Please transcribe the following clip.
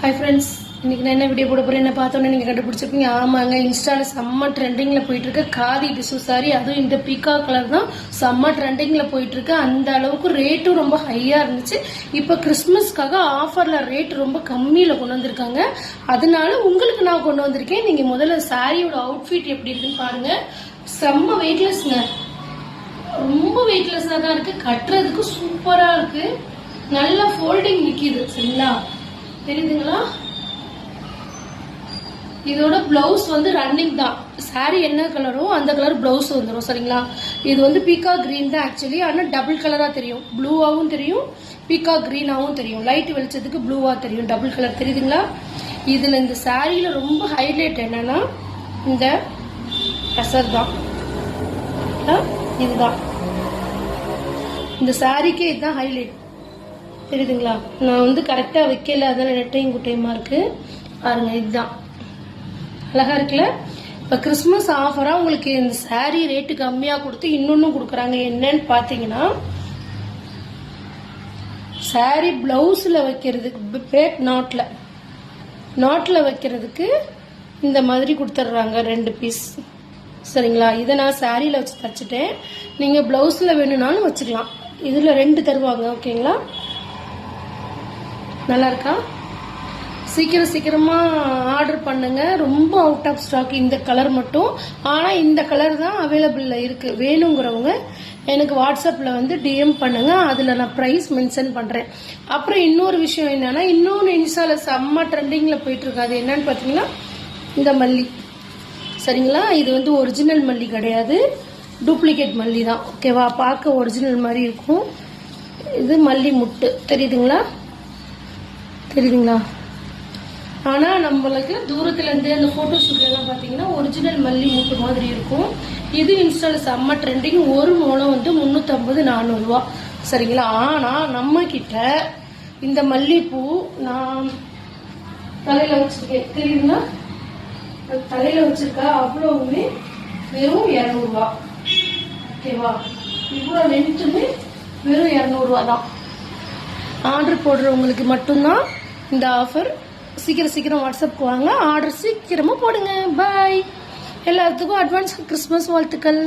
Hi friends இன்னைக்கு நான் என்ன வீடியோ போட போகிறேன் என்ன பார்த்தோன்னே நீங்கள் கண்டுபிடிச்சிருப்பீங்க. ஆமாங்க இன்ஸ்டாவில் செம்ம ட்ரெண்டிங்கில் போயிட்டுருக்கு. காதி டிசு சாரி அதுவும் இந்த பீக்கா கலர் தான் செம்ம ட்ரெண்டிங்கில் போயிட்டுருக்கு. அந்த அளவுக்கு ரேட்டும் ரொம்ப ஹையாக இருந்துச்சு. இப்போ கிறிஸ்மஸ்க்காக ஆஃபரில் ரேட் ரொம்ப கம்மியில் கொண்டு வந்திருக்காங்க. அதனால உங்களுக்கு நான் கொண்டு வந்திருக்கேன். நீங்கள் முதல்ல சாரியோட அவுட்ஃபிட் எப்படி இருக்குன்னு பாருங்கள் செம்ம வெயிட்லெஸ்ங்க ரொம்ப வெயிட்லெஸ்ஸாக தான் இருக்குது கட்டுறதுக்கு சூப்பராக இருக்குது நல்லா ஃபோல்டிங் நிற்கிது சரிங்களா? தெரியுதுங்களா? இதோட பிளவுஸ் வந்து ரன்னிங் தான். saree என்ன கலரோ அந்த கலர் பிளவுஸ் வந்துடும் சரிங்களா? இது வந்து பீக்கா கிரீன் தான் ஆக்சுவலி ஆனால் டபுள் கலராக தெரியும். ப்ளூவாகவும் தெரியும் பீக்கா க்ரீனாகவும் தெரியும். லைட் வெளிச்சத்துக்கு ப்ளூவாக தெரியும் டபுள் கலர் தெரியுதுங்களா? இதில் இந்த சாரியில் ரொம்ப ஹைலைட் என்னன்னா இந்த கசர் தான். இதுதான். இந்த சாரிக்கே இதுதான் ஹைலைட் தெரியுதுங்களா? நான் வந்து கரெக்டாக வைக்கல. அதெல்லாம் நெட்டையும் குட்டையுமா இருக்குது பாருங்க இதுதான். அழகாக இருக்குல்ல? இப்போ கிறிஸ்மஸ் ஆஃபராக உங்களுக்கு இந்த saree ரேட்டு கம்மியாக கொடுத்து இன்னொன்றும் கொடுக்குறாங்க. என்னன்னு பார்த்தீங்கன்னா saree ப்ளவுஸில் வைக்கிறதுக்கு பேக் நாட்டில் நாட்டில் வைக்கிறதுக்கு இந்த மாதிரி கொடுத்துட்றாங்க ரெண்டு பீஸ் சரிங்களா? இதை நான் சாரியில் வச்சு தச்சுட்டேன். நீங்கள் ப்ளவுஸில் வேணும்னாலும் வச்சுக்கலாம். இதில் ரெண்டு தருவாங்க ஓகேங்களா நல்லா இருக்கா சீக்கிரம் சீக்கிரமாக ஆர்டர் பண்ணுங்கள் ரொம்ப அவுட் ஆஃப் ஸ்டாக் இந்த கலர் மட்டும். ஆனால் இந்த கலர் தான் அவைலபிளில் இருக்குது வேணுங்கிறவங்க எனக்கு வாட்ஸ்அப்பில் வந்து டிஎம் பண்ணுங்கள் அதில் நான் ப்ரைஸ் மென்ஷன் பண்ணுறேன் அப்புறம் இன்னொரு விஷயம் என்னன்னா இன்னொன்று இன்ஸ்டாவில் செம்ம ட்ரெண்டிங்கில் போயிட்டுருக்காது அது என்னன்னு பார்த்தீங்கன்னா இந்த மல்லி. சரிங்களா? இது வந்து ஒரிஜினல் மல்லி கிடையாது. டூப்ளிகேட் மல்லி தான். ஓகேவா பார்க்க ஒரிஜினல் மாதிரி இருக்கும். இது மல்லி முட்டு. தெரியுதுங்களா? தெரியுதுங்களா? ஆனால் நம்மளுக்கு தூரத்துலேருந்து அந்த போட்டோ பார்த்தீங்கன்னா ஒரிஜினல் மல்லி மூட்டு மாதிரி இருக்கும். இது இன்ஸ்டால் செம்ம ட்ரெண்டிங் ஒரு மூலம் வந்து முந்நூற்றம்பது நானூறுரூவா சரிங்களா? ஆனால் நம்மக்கிட்ட இந்த மல்லிப்பூ நான் தலையில் வச்சுருக்கேன். தெரியுதுங்களா? அது வச்சுருக்கா வச்சிருக்க அவ்வளவுமே வெறும் இரநூறுவா. ஓகேவா? இவ்வளோ ரெண்டுமே வெறும் இரநூறுவா தான். ஆர்டர் போடுறவங்களுக்கு மட்டும்தான் இந்த ஆஃபர் சீக்கிரம் சீக்கிரம் வாட்ஸ்அப்க்கு வாங்க. ஆர்டர் சீக்கிரமாக போடுங்க. பாய் எல்லாத்துக்கும் அட்வான்ஸ் கிறிஸ்மஸ் வாழ்த்துக்கள்.